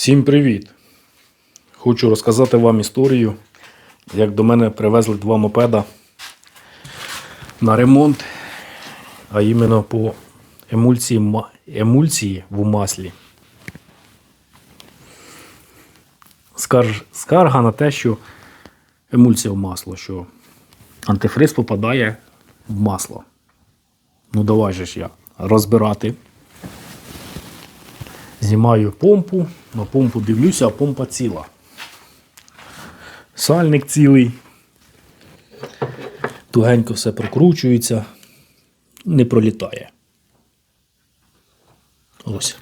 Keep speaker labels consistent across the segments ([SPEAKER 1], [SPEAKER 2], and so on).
[SPEAKER 1] Всім привіт! Хочу розказати вам історію, як до мене привезли два мопеда на ремонт, а іменно по емульсії, ма- емульсії в маслі. Скарж, скарга на те, що емульсія в масло, що антифриз попадає в масло. Ну давай же ж я розбирати. Знімаю помпу, на помпу дивлюся, а помпа ціла. Сальник цілий. Тугенько все прокручується, не пролітає. Ось.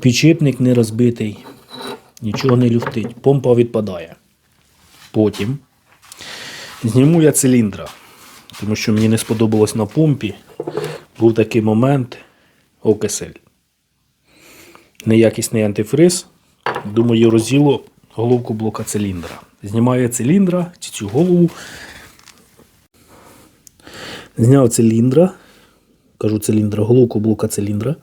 [SPEAKER 1] Підшипник не розбитий, нічого не люфтить, помпа відпадає. Потім зніму я циліндра, тому що мені не сподобалось на помпі. Був такий момент окисель неякісний антифриз. Думаю, розділо головку блока циліндра. Знімаю циліндра, чи цю голову. Зняв циліндра. Кажу циліндра, головку блока циліндра.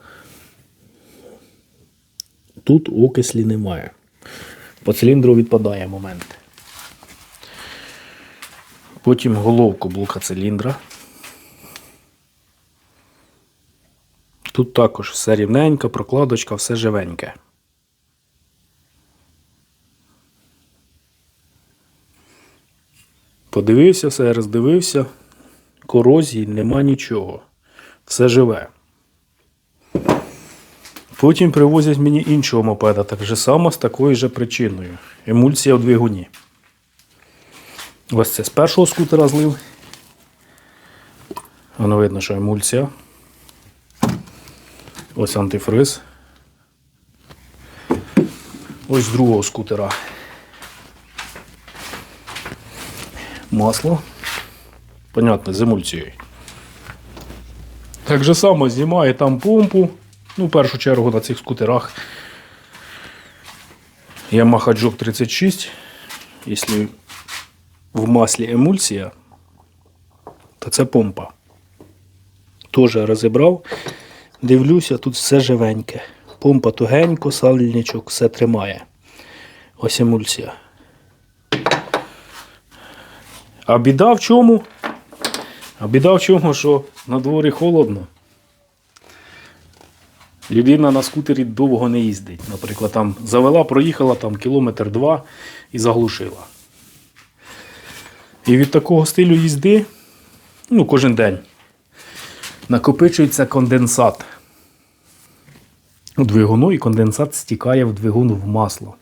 [SPEAKER 1] Тут окислі немає. По циліндру відпадає момент. Потім головку блока циліндра. Тут також все рівненько, прокладочка, все живеньке. Подивився, все роздивився. Корозії нема нічого. Все живе. Потім привозять мені іншого мопеда, так же само з такою же причиною. Емульсія в двигуні. Ось це з першого скутера злив. Воно видно, що емульсія. Ось антифриз. Ось з другого скутера. Масло. Понятно, з емульсією. Так же само знімає там помпу. Ну, в першу чергу на цих скутерах Yamaha Jog 36. Якщо в маслі емульсія, то це помпа. Теж розібрав. Дивлюся, тут все живеньке. Помпа тугенько, сальничок, все тримає. Ось емульсія. А біда в чому? А біда в чому, що на дворі холодно. Людина на скутері довго не їздить. Наприклад, там завела, проїхала там кілометр два і заглушила. І від такого стилю їзди, ну, кожен день, накопичується конденсат у двигуну, і конденсат стікає в двигун в масло.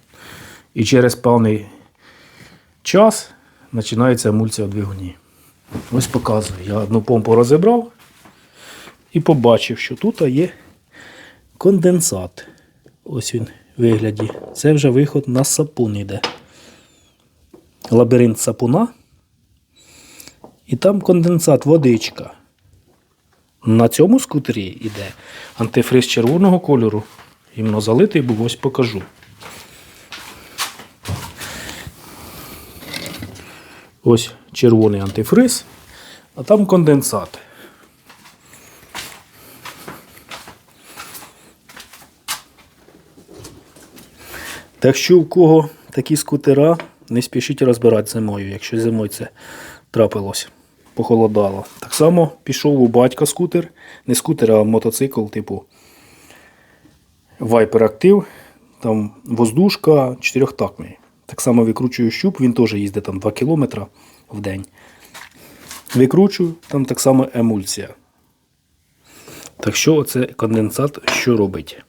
[SPEAKER 1] І через певний час починається емульсія в двигуні. Ось показую. Я одну помпу розібрав і побачив, що тут є конденсат. Ось він вигляді. Це вже виход на сапун йде. Лабіринт сапуна. І там конденсат, водичка. На цьому скутері йде антифриз червоного кольору. Іменно залитий був, ось покажу. Ось червоний антифриз, а там конденсат. Так що у кого такі скутера, не спішіть розбирати зимою, якщо зимою це трапилось, похолодало. Так само пішов у батька скутер, не скутер, а мотоцикл, типу Viper Active, там воздушка чотирьохтактний. Так само викручую щуп, він теж їздить там 2 км в день. Викручую, там так само емульсія. Так що оце конденсат що робить?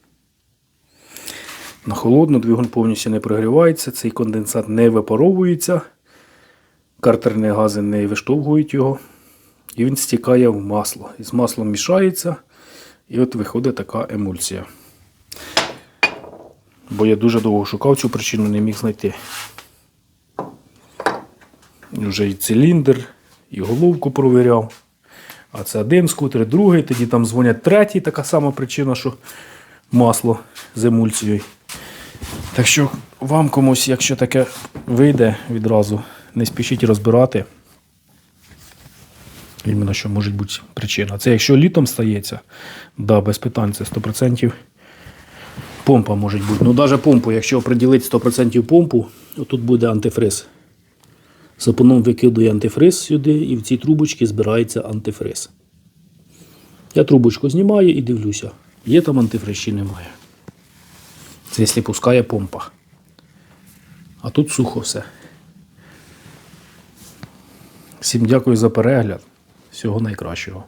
[SPEAKER 1] На холодно двигун повністю не прогрівається, цей конденсат не випаровується, картерні гази не виштовхують його, і він стікає в масло. І з маслом мішається, і от виходить така емульсія. Бо я дуже довго шукав цю причину, не міг знайти. І Вже і циліндр, і головку провіряв. А це один скутер, другий, тоді там дзвонять третій, така сама причина, що масло з емульсією. Так що вам комусь, якщо таке вийде відразу, не спішіть розбирати. Іменно що може бути причина. Це якщо літом стається, да, без питань, це 100% Помпа може бути. Ну, навіть помпу, якщо приділити 100% помпу, тут буде антифриз. Сапоном викидує антифриз сюди, і в ці трубочки збирається антифриз. Я трубочку знімаю і дивлюся, є там антифриз чи немає. Це якщо пускає помпа. А тут сухо все. Всім дякую за перегляд. Всього найкращого.